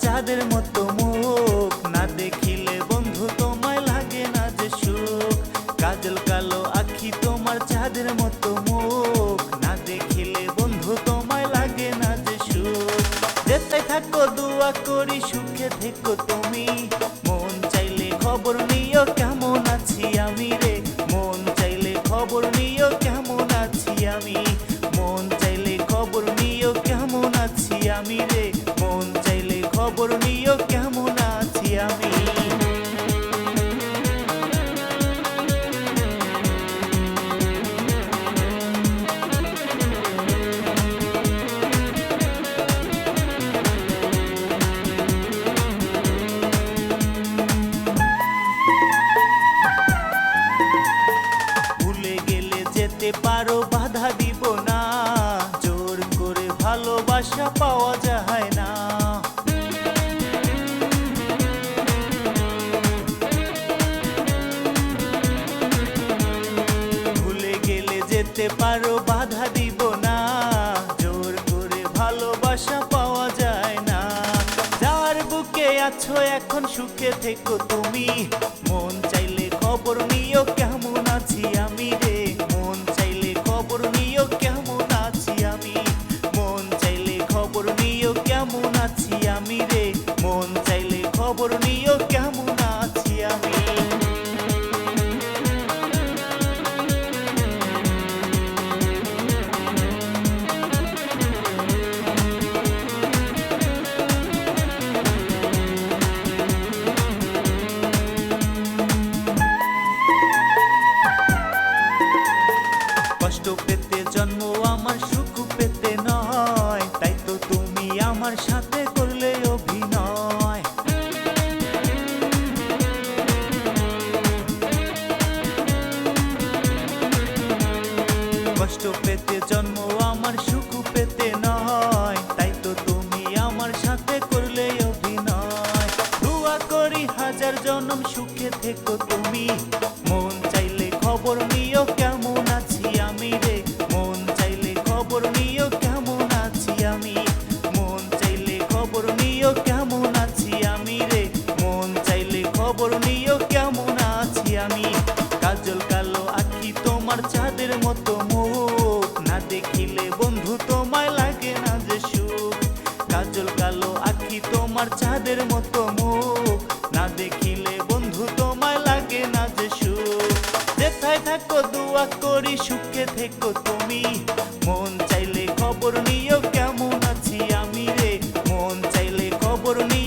চাঁদের মতো মুখ। না দেখিলে বন্ধু তোমায় লাগে না যে সুখ। কাজল কালো আখি তোমার চাঁদের মতো মুখ। না দেখিলে বন্ধু তোমায় লাগে না যে সুখ। যেতে থাকো, দোয়া করি, সুখে থেকো তুমি। যেতে পারো বাধা দিব যেতে পারো, বাধা দিব না। জোর করে ভালোবাসা পাওয়া যায় না। যার বুকে আছো এখন সুখে থেকো তুমি। মন চাইলে খবর নিও, কেমন আছি আমি রে? মন চাইলে খবর নিও, কেমন আছি আমি? মন চাইলে খবর নিও, কেমন আছি আমি রে? মন চাইলে খবর নিও, কেমন আছি আমি? কষ্ট পেতে, জন্ম আমার সুখ পেতে নয়। তাই তো তুমি আমার সাথে করলে অভিনয়। কষ্ট পেতে, জন্ম আমার সুখ পেতে নয়। তাই তো তুমি আমার সাথে করলে অভিনয়। দোয়া করি হাজার জনম সুখে থেকো তুমি। মন চাইলে খবর নিও কেমন খবর নিও, কেমন আছি আমি? মন চাইলে খবর নিও, কেমন আছি আমি রে? মন চাইলে খবর নিও, কেমন আছি আমি? কাজল কালো আখি তোমার চাঁদের মতো মুখ। না দেখিলে বন্ধু তোমায় লাগে না যে সুখ। কাজল কালো আখি তোমার চাঁদের মতো মুখ। না দেখিলে বন্ধু তোমায় লাগে না যে থাকো, দোয়া করি, সুখে থেকো তুমি। মন চাইলে খবর নিও, কেমন আছি আমি রে? মন চাইলে খবর নিও।